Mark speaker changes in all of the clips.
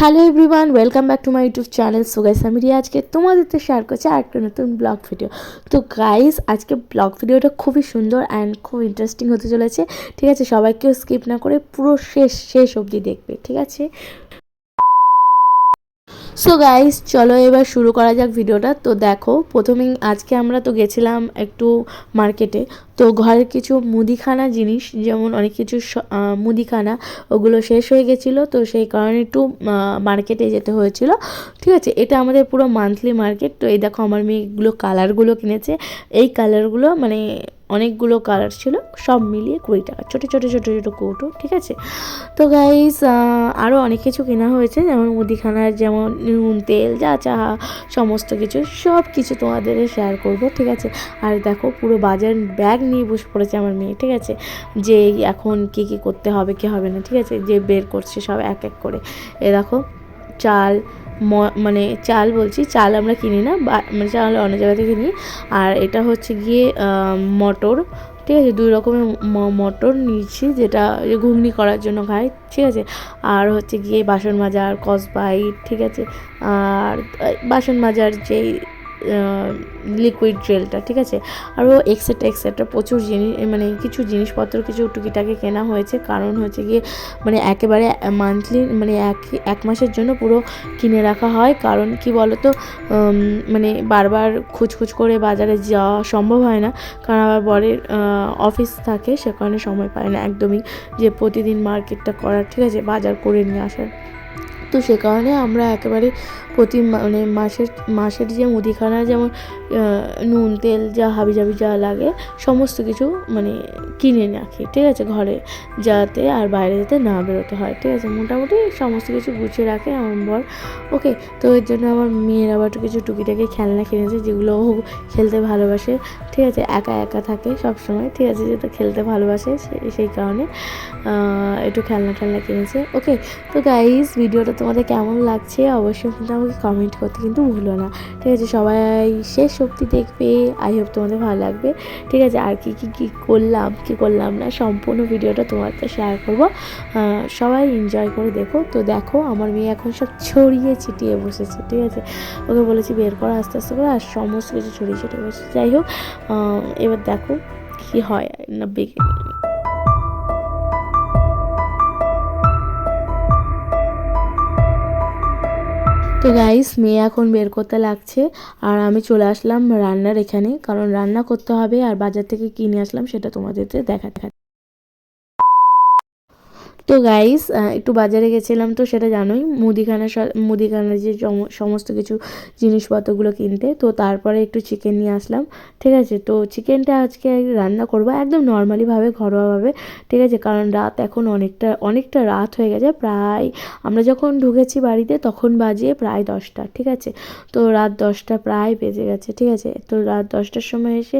Speaker 1: Hello everyone welcome back to my YouTube channel so guys আমি রিয়া আজকে তোমাদের তো শেয়ার করছি আরেকটা নতুন ব্লগ ভিডিও তো গাইস আজকে ব্লগ ভিডিওটা খুবই সুন্দর অ্যান্ড খুব ইন্টারেস্টিং হতে চলেছে। ঠিক আছে, সবাইকেও স্কিপ না করে পুরো শেষ শেষ অবধি দেখবে, ঠিক আছে? সো গাইস চলো এবার শুরু করা যাক ভিডিওটা। তো দেখো, প্রথমেই আজকে আমরা তো গেছিলাম একটু মার্কেটে। তো ঘরের কিছু মুদিখানা জিনিস, যেমন অনেক কিছু মুদিখানা, ওগুলো শেষ হয়ে গেছিল। তো সেই কারণে একটু মার্কেটে যেতে হয়েছিল। ঠিক আছে, এটা আমাদের পুরো মান্থলি মার্কেট তো এই দেখো, আমার মেয়ে এগুলো কালারগুলো কিনেছে। এই কালারগুলো মানে অনেকগুলো কালার ছিল, সব মিলিয়ে কুড়ি টাকা। ছোটো ছোটো ছোটো ছোটো কৌটো, ঠিক আছে? তো গাইস আরও অনেক কিছু কেনা হয়েছে, যেমন মুদিখানার যেমন নুন, তেল, যা চাহা, সমস্ত কিছু, সব কিছু তোমাদের শেয়ার করব, ঠিক আছে? আর দেখো, পুরো বাজার ব্যাগ নিয়ে বসে পড়েছে আমার মেয়ে, ঠিক আছে? যে এখন কি কি করতে হবে, কি হবে না, ঠিক আছে? যে বের করছে সব এক এক করে। এ দেখো, চাল মানে চাল বলছি, চাল আমরা কিনি না মানে চাল অন্য জায়গা থেকে কিনি। আর এটা হচ্ছে গিয়ে মটর, ঠিক আছে? দুই রকমের মটর নিয়েছি, যেটা ঘুগনি করার জন্য খাই, ঠিক আছে? আর হচ্ছে গিয়ে বাসন মাজার কসবাইট ঠিক আছে? আর বাসন মাজার যেই লিকুইড জেলটা ঠিক আছে? আরও এক্সেট্রা এক্সেট্রা প্রচুর জিনিস মানে কিছু জিনিসপত্র, কিছু টুকিটাকি কেনা হয়েছে। কারণ হচ্ছে গিয়ে মানে একেবারে মান্থলি মানে এক এক মাসের জন্য পুরো কিনে রাখা হয়। কারণ কি বলতো মানে বারবার খুচখুচ করে বাজারে যাওয়া সম্ভব হয় না। কারণ আমার বরের অফিস থাকে, সে কারণে সময় পায় না একদমই যে প্রতিদিন মার্কেটটা করার, ঠিক আছে? বাজার করে নিয়ে আসার। তো সে কারণে আমরা একেবারে প্রতি মানে মাসের মাসের যে মুদিখানা যেমন নুন, তেল যা হাবি জাবি যা লাগে, সমস্ত কিছু মানে কিনে রাখি, ঠিক আছে, ঘরে, যাতে আর বাইরে যেতে না বেরোতে হয়, ঠিক আছে, মোটামুটি সমস্ত কিছু গুছিয়ে রাখে আমার বর ওকে তো এর জন্য আমার মেয়ের আবার কিছু টুকিটাকি খেলনা কিনেছে যেগুলো ও খেলতে ভালোবাসে, ঠিক আছে, একা একা থাকে সব সময় ঠিক আছে, যেহেতু খেলতে ভালোবাসে সেই কারণে একটু খেলনা টেলনা কিনেছে ওকে তো গাইজ ভিডিওটা তোমাদের কেমন লাগছে? অবশ্যই কিন্তু আমাকে কমেন্ট করতে কিন্তু ভুলো না। ঠিক আছে, সবাই শেষ অবধি দেখবে। আই হোপ তোমাদের ভালো লাগবে। ঠিক আছে, আর কি কি, কী করলাম, কি করলাম না, সম্পূর্ণ ভিডিওটা তোমার সাথে শেয়ার করব। সবাই এনজয় করে দেখো। তো দেখো, আমার মেয়ে এখন সব ছড়িয়ে ছিটিয়ে বসেছে। ঠিক আছে, ওকে বলেছি বের করো আস্তে আস্তে করে, আর সমস্ত কিছু ছড়িয়ে ছিটিয়ে বসেছে। যাই হোক এবার দেখো কি হয় না, বেগে তো গাইস মেয়ে এখন বের করতে লাগছে। আর আমি চলে আসলাম রান্নার এখানে, কারণ রান্না করতে হবে আর বাজার থেকে কিনে আসলাম, সেটা তোমাদেরকে দেখা তো গাইস একটু বাজারে গেছিলাম তো সেটা জানোই, মুদিখানা মুদিখানার যে সম- সমস্ত কিছু জিনিসপত্রগুলো কিনতে, তো তারপরে একটু চিকেন নিয়ে আসলাম, ঠিক আছে? তো চিকেনটা আজকে রান্না করব একদম নর্মালিভাবে ঘরোয়াভাবে ঠিক আছে? কারণ রাত এখন অনেকটা অনেকটা রাত হয়ে গেছে, প্রায় আমরা যখন ঢুকেছি বাড়িতে তখন বাজে প্রায় দশটা, ঠিক আছে? তো রাত দশটা প্রায় বেজে গেছে, ঠিক আছে? তো রাত দশটার সময় এসে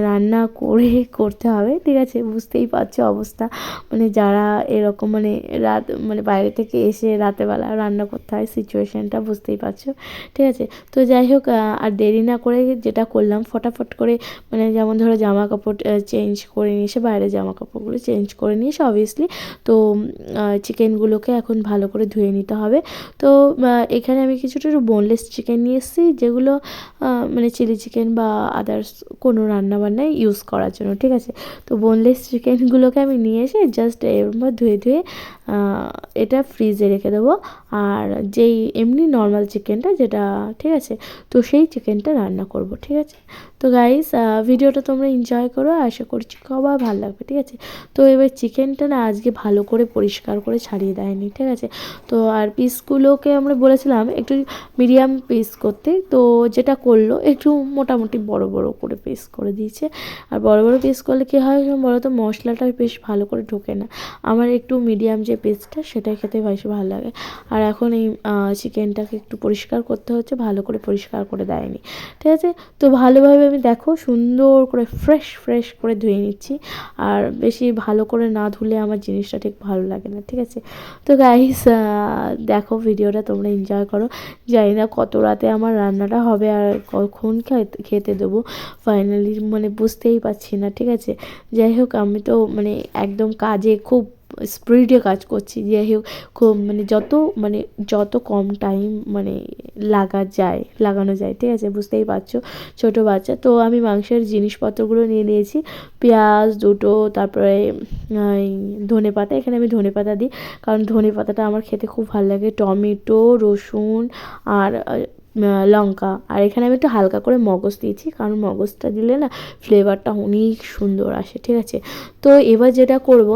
Speaker 1: রান্না করে করতে হবে, ঠিক আছে? বুঝতেই পারছ অবস্থা। মানে যারা এরকম মানে রাত মানে বাইরে থেকে এসে রাতেবেলা রান্না করতে হয় সিচুয়েশানটা বুঝতেই পারছ। ঠিক আছে? তো যাই হোক আর দেরি না করে যেটা করলাম, ফটাফট করে মানে যেমন ধরো জামা কাপড় চেঞ্জ করে নিয়ে এসে বাইরে জামা কাপড়গুলো চেঞ্জ করে নিয়ে এসে অবভিয়াসলি তো চিকেনগুলোকে এখন ভালো করে ধুয়ে নিতে হবে। তো এখানে আমি কিছুটা একটু বোনলেস চিকেন নিয়ে এসেছি, যেগুলো মানে চিলি চিকেন বা আদার্স কোনো রান্নাবান্নায় ইউজ করার জন্য। ঠিক আছে? তো বোনলেস চিকেনগুলোকে আমি নিয়ে এসে জাস্ট এর ধুয়ে ধুয়ে এটা ফ্রিজে রেখে দেবো। আর যেই এমনি নর্মাল চিকেনটা যেটা, ঠিক আছে? তো সেই চিকেনটা রান্না করব, ঠিক আছে? তো গাইস ভিডিওটা তোমরা এনজয় করো, আশা করছি সবার ভালো লাগবে, ঠিক আছে? তো এবার চিকেনটা না আজকে ভালো করে পরিষ্কার করে ছাড়িয়ে দেয়নি, ঠিক আছে? তো আর পিসগুলোকে আমরা বলেছিলাম একটু মিডিয়াম পিস করতে, তো যেটা করল, একটু মোটামুটি বড় বড় করে পিস করে দিয়েছে। আর বড় বড় পিস করলে কী হয় বলো তো মশলাটা বেশ ভালো করে ঢোকে না। আমার একটু মিডিয়াম যে পিসটা সেটা খেতে বেশ ভালো লাগে। আর এখন এই চিকেনটাকে একটু পরিষ্কার করতে হচ্ছে, ভালো করে পরিষ্কার করে দেয়নি, ঠিক আছে? তো ভালোভাবে আমি দেখো সুন্দর করে ফ্রেশ ফ্রেশ করে ধুয়ে নিচ্ছি। আর বেশি ভালো করে না ধুলে আমার জিনিসটা ঠিক ভালো লাগে না, ঠিক আছে? তো গাইস দেখো ভিডিওটা তোমরা এনজয় করো। জানি না কত রাতে আমার রান্নাটা হবে আর কখন খেতে দেবো। ফাইনালি মানে বুঝতেই পারছি না, ঠিক আছে? যাই হোক, আমি তো মানে একদম কাজে খুব স্পিডে কাজ করছি যাই হোক খুব মানে যত মানে যত কম টাইম মানে লাগা যায়, লাগানো যায়, ঠিক আছে? বুঝতেই পারছ? ছোটো বাচ্চা। তো আমি মাংসের জিনিসপত্রগুলো নিয়ে নিয়েছি। পেঁয়াজ দুটো, তারপরে ধনে পাতা। এখানে আমি ধনে পাতা দিই। কারণ ধনে পাতাটা আমার খেতে খুব ভালো লাগে। টমেটো, রসুন আর লঙ্কা। আর এখানে আমি একটু হালকা করে মগজ দিয়েছি, কারণ মগজটা দিলে না ফ্লেভারটা অনেক সুন্দর আসে, ঠিক আছে? তো এবার যেটা করব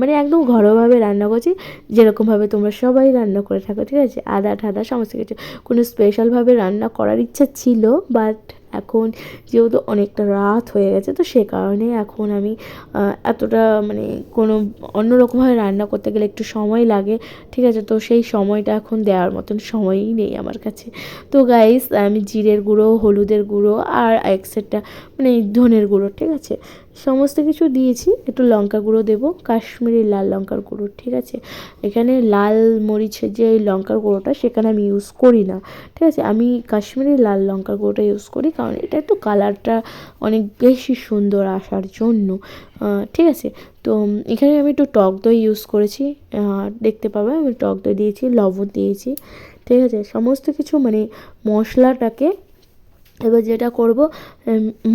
Speaker 1: মানে একদম ঘরোয়াভাবে রান্না করছি, যেরকমভাবে তোমরা সবাই রান্না করে থাকো, ঠিক আছে? আদা ঠাদা সমস্ত কিছু। কোনো স্পেশালভাবে রান্না করার ইচ্ছা ছিল বাট এখন যেহেতু অনেকটা রাত হয়ে গেছে, তো সে কারণে এখন আমি এতটা মানে কোনো অন্য রকমভাবে রান্না করতে গেলে একটু সময় লাগে, ঠিক আছে? তো সেই সময়টা এখন দেওয়ার মতন সময়ই নেই আমার কাছে। তো গাইস আমি জিরের গুঁড়ো, হলুদের গুঁড়ো আর এক্সেট্রা মানে ধনের গুঁড়ো, ঠিক আছে? সমস্ত কিছু দিয়েছি। একটু লঙ্কা গুঁড়ো দেবো, কাশ্মীরি লাল লঙ্কার গুঁড়ো, ঠিক আছে? এখানে লাল মরিচের যে লঙ্কার গুঁড়োটা সেখানে আমি ইউজ করি না, ঠিক আছে? আমি কাশ্মীরি লাল লঙ্কার গুঁড়োটা ইউজ করি কারণ এটা একটু কালারটা অনেক বেশি সুন্দর আসার জন্য ঠিক আছে? তো এখানে আমি একটু টক দই ইউজ করেছি দেখতে পাবে আমি টক দই দিয়েছি, লবণ দিয়েছি, ঠিক আছে? সমস্ত কিছু মানে মশলাটাকে এবার যেটা করব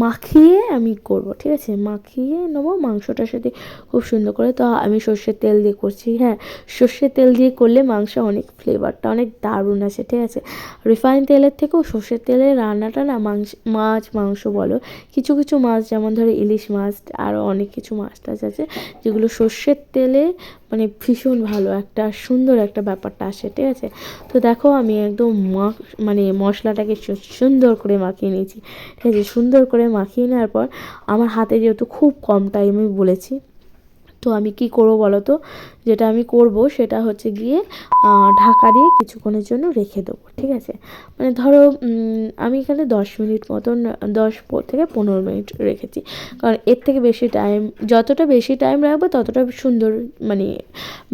Speaker 1: মাখিয়ে আমি করব, ঠিক আছে? মাখিয়ে নেব মাংসটার সাথে খুব সুন্দর করে। তো আমি সর্ষের তেল দিয়ে করছি হ্যাঁ? সর্ষের তেল দিয়ে করলে মাংস অনেক ফ্লেভারটা অনেক দারুণ আছে ঠিক আছে? রিফাইন তেলের থেকেও সর্ষের তেলের রান্নাটা না মাংস, মাছ, মাংস বলো, কিছু কিছু মাছ, যেমন ধরো ইলিশ মাছ আরও অনেক কিছু মাছ টাছ আছে, যেগুলো সর্ষের তেলে মানে ভীষণ ভালো একটা, সুন্দর একটা ব্যাপারটা আসে, ঠিক আছে? তো দেখো আমি একদম মানে মশলাটাকে সুন্দর করে মাখিয়ে নিয়েছি, ঠিক আছে? সুন্দর করে মাখিয়ে নেওয়ার পর আমার হাতে যেহেতু খুব কম টাইমে বলেছি, তো আমি কি করব বলো তো? যেটা আমি করব সেটা হচ্ছে গিয়ে ঢাকা দিয়ে কিছুক্ষণের জন্য রেখে দেবো, ঠিক আছে? মানে ধরো আমি এখানে দশ মিনিট মতন, দশ থেকে পনেরো মিনিট রেখেছি। কারণ এর থেকে বেশি টাইম যতটা বেশি টাইম রাখব, ততটা সুন্দর মানে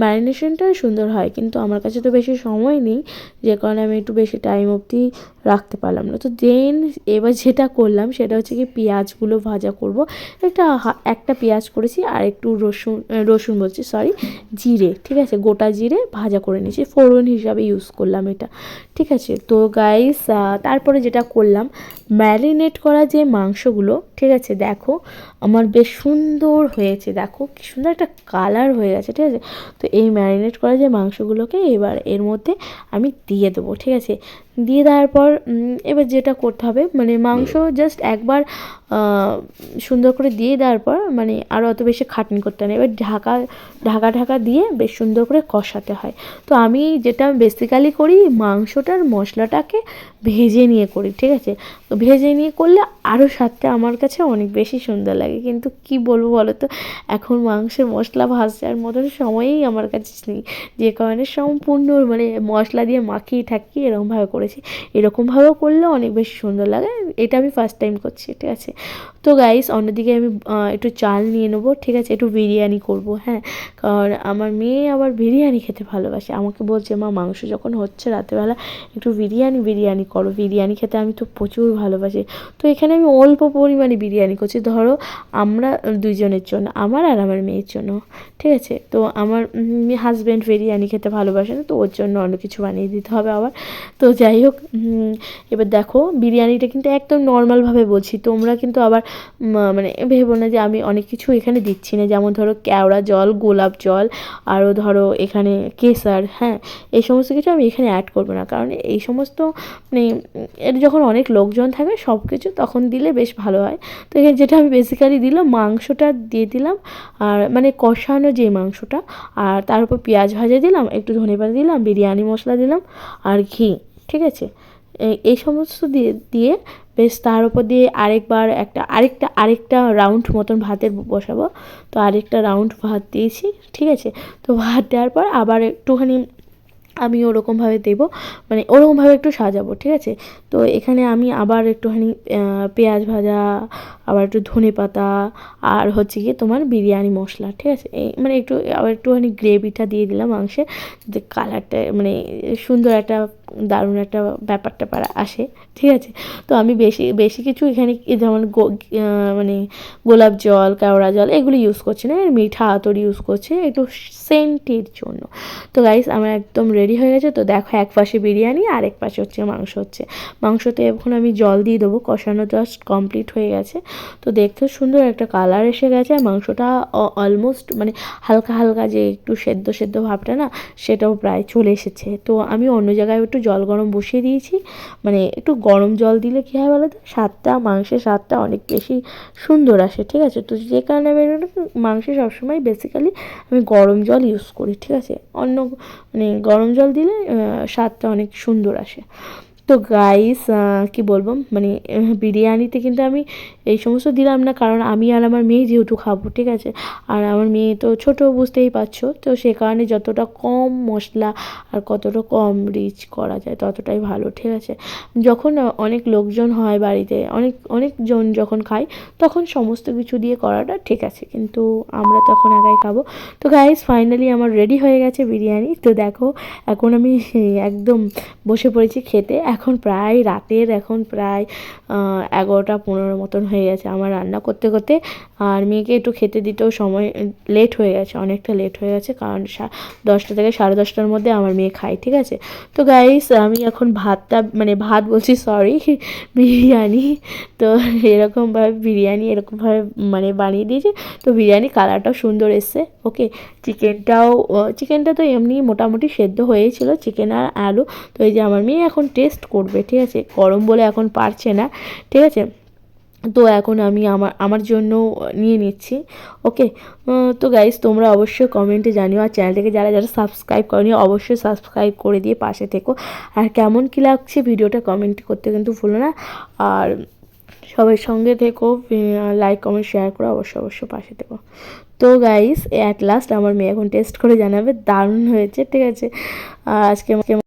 Speaker 1: ম্যারিনেশনটা সুন্দর হয়। কিন্তু আমার কাছে তো বেশি সময় নেই, যে কারণে আমি একটু বেশি টাইম অবধি রাখতে পারলাম না। তো দেন এবার যেটা করলাম, সেটা হচ্ছে কি পেঁয়াজগুলো ভাজা করব। একটা একটা পেঁয়াজ করেছি, আর একটু রসুন রসুন বলছি সরি জিরে, ঠিক আছে? গোটা জিরে ভাজা করে নিয়েছি। ফোড়ন হিসাবে ইউজ করলাম এটা, ঠিক আছে? তো গাইস তারপরে যেটা করলাম ম্যারিনেট করা যে মাংসগুলো, ঠিক আছে? দেখো, আমার বেশ সুন্দর হয়েছে। দেখো, কি সুন্দর একটা কালার হয়ে গেছে, ঠিক আছে? তো এই ম্যারিনেট করা যে মাংসগুলোকে এবার এর মধ্যে আমি দিয়ে দেবো, ঠিক আছে? দিয়ে দেওয়ার পর এবার যেটা করতে হবে মানে মাংস জাস্ট একবার সুন্দর করে দিয়ে দেওয়ার পর মানে আরও অত বেশি খাটনি করতে হয় না। এবার ঢাকা ঢাকা ঢাকা দিয়ে বেশ সুন্দর করে কষাতে হয়। তো আমি যেটা বেসিক্যালি করি মাংসটার মশলাটাকে ভেজে নিয়ে করি ঠিক আছে? তো ভেজে নিয়ে করলে আরও স্বাদটা আমার কাছে অনেক বেশি সুন্দর লাগে। কিন্তু কি বলব বলো তো? এখন মাংসের মশলা ভাজার মতন সময়ই আমার কাছে নেই। যে কারণে সম্পূর্ণ মানে মশলা দিয়ে মাখিয়ে ঠাকিয়ে এরকমভাবে করেছি। এরকমভাবেও করলে অনেক বেশি সুন্দর লাগে। এটা আমি ফার্স্ট টাইম করছি, ঠিক আছে? তো গাইস অন্যদিকে আমি একটু চাল নিয়ে নেব, ঠিক আছে? একটু বিরিয়ানি করব হ্যাঁ? কারণ আমার মেয়ে আবার বিরিয়ানি খেতে ভালোবাসে। আমাকে বলছে, মা, মাংস যখন হচ্ছে রাতেরবেলা একটু বিরিয়ানি বিরিয়ানি করো। বিরিয়ানি খেতে আমি তো প্রচুর ভালোবাসি। তো এখানে আমি অল্প পরিমাণে বিরিয়ানি করছি। ধরো, আমরা দুইজনের জন্য, আমার আর আমার মেয়ের জন্য, ঠিক আছে? তো আমার হাজব্যান্ড বিরিয়ানি খেতে ভালোবাসে না, তো ওর জন্য অন্য কিছু বানিয়ে দিতে হবে আবার। তো যাই হোক এবার দেখো, বিরিয়ানিটা কিন্তু একদম নর্মালভাবে বলছি। তোমরা কিন্তু আবার মানে ভেবো না যে আমি অনেক কিছু এখানে দিচ্ছি না। যেমন ধরো কেওড়া জল, গোলাপ জল, আরও ধরো এখানে কেসার হ্যাঁ এই সমস্ত কিছু আমি এখানে অ্যাড করব না। কারণ এই সমস্ত মানে এর যখন অনেক লোকজন থাকে সব কিছু তখন দিলে বেশ ভালো হয়। তো এখানে যেটা আমি বেসিক্যালি দিলাম, মাংসটা দিয়ে দিলাম, আর মানে কষানো যে মাংসটা, আর তার উপর পেঁয়াজ ভাজা দিলাম, একটু ধনে পাতা দিলাম, বিরিয়ানি মশলা দিলাম, আর ঘি। ঠিক আছে? এই সমস্ত দিয়ে দিয়ে বেশ তার উপর দিয়ে আরেকবার একটা, আরেকটা আরেকটা রাউন্ড মতন ভাতের বসাবো। তো আরেকটা রাউন্ড ভাত দিয়েছি, ঠিক আছে? তো ভাত দেওয়ার পর আবার একটুখানি আমি ওরকমভাবে দেবো মানে ওরকমভাবে একটু সাজাবো, ঠিক আছে? তো এখানে আমি আবার একটুখানি পেঁয়াজ ভাজা, আবার একটু ধনে পাতা, আর হচ্ছে গিয়ে তোমার বিরিয়ানি মশলা, ঠিক আছে? এই মানে একটু, আবার একটুখানি গ্রেভিটা দিয়ে দিলাম মাংসে যে কালারটা মানে সুন্দর একটা দারুণ একটা ব্যাপার ট্যাপার আসে, ঠিক আছে? তো আমি বেশি বেশি কিছু এখানে যেমন মানে গোলাপ জল, কেওড়া জল এগুলো ইউজ করছি না মিঠা আতর ইউজ করছি, একটু সেন্টের জন্য। তো গাইস আমার একদম রেডি হয়ে গেছে, তো দেখো এক পাশে বিরিয়ানি আর এক পাশে হচ্ছে মাংস হচ্ছে। মাংসতে এখন আমি জল দিয়ে দেবো, কষানো জাস্ট কমপ্লিট হয়ে গেছে। তো দেখতে সুন্দর একটা কালার এসে গেছে, আর মাংসটা অলমোস্ট মানে হালকা হালকা যে একটু সেদ্ধ সেদ্ধ ভাবটা না, সেটাও প্রায় চলে এসেছে। তো আমি অন্য জায়গায় একটু জল গরম বসিয়ে দিয়েছি। মানে একটু গরম জল দিলে কী হয় বলো তো স্বাদটা, মাংসের স্বাদটা অনেক বেশি সুন্দর আসে, ঠিক আছে? তো যে কারণে আমি মাংসে সবসময় বেসিক্যালি আমি গরম জল ইউজ করি, ঠিক আছে? অন্য মানে গরম জল দিলে স্বাদটা অনেক সুন্দর আসে। তো গাইস কি বলব? মানে বিরিয়ানিতে কিন্তু আমি এই সমস্ত দিলাম না, কারণ আমি আর আমার মেয়ে যেহেতু খাব, ঠিক আছে? আর আমার মেয়ে তো ছোটো, বুঝতেই পারছ? তো সে কারণে যতটা কম মশলা আর কতটা কম রিচ করা যায়, ততটাই ভালো, ঠিক আছে? যখন অনেক লোকজন হয় বাড়িতে, অনেক, অনেকজন যখন খায়, তখন সমস্ত কিছু দিয়ে করাটা ঠিক আছে, কিন্তু আমরা তখন একাই খাব। তো গাইস ফাইনালি আমার রেডি হয়ে গেছে বিরিয়ানি। তো দেখো, এখন আমি, একদম বসে পড়েছি খেতে। এখন প্রায় রাতের এখন প্রায় এগারোটা পনেরো মতন হয়ে গেছে আমার রান্না করতে করতে। আর মেয়েকে একটু খেতে দিতেও সময় লেট হয়ে গেছে, অনেকটা লেট হয়ে গেছে, কারণ দশটা থেকে সাড়ে দশটার মধ্যে আমার মেয়ে খায়, ঠিক আছে? তো গাইস আমি এখন ভাতটা মানে ভাত বলছি সরি বিরিয়ানি। তো এরকমভাবে বিরিয়ানি, এরকমভাবে মানে বানিয়ে দিয়েছি। তো বিরিয়ানি কালারটাও সুন্দর এসছে ওকে চিকেনটাও চিকেনটা তো এমনি মোটামুটি সেদ্ধ হয়েছিল চিকেন আর আলু। তো এই যে আমার মেয়ে এখন টেস্ট করবে, ঠিক আছে? গরম বলে এখন পারছে না, ঠিক আছে? তো এখন আমি আমার আমার জন্য নিয়ে নিচ্ছি, ওকে? তো গাইস তোমরা অবশ্যই কমেন্টে জানিও, আর চ্যানেলটাকে যারা যারা সাবস্ক্রাইব করনি, অবশ্যই সাবস্ক্রাইব করে দিয়ে পাশে থেকো। আর কেমন কী লাগছে ভিডিওটা কমেন্ট করতে কিন্তু ভুলো না। আর সবাই সঙ্গে থেকো লাইক কমেন্ট শেয়ার করো, অবশ্যই অবশ্যই পাশে থেকো। তো গাইস অ্যাট লাস্ট আমার মেয়ে এখন টেস্ট করে জানাবে, দারুণ হয়েছে, ঠিক আছে? আজকে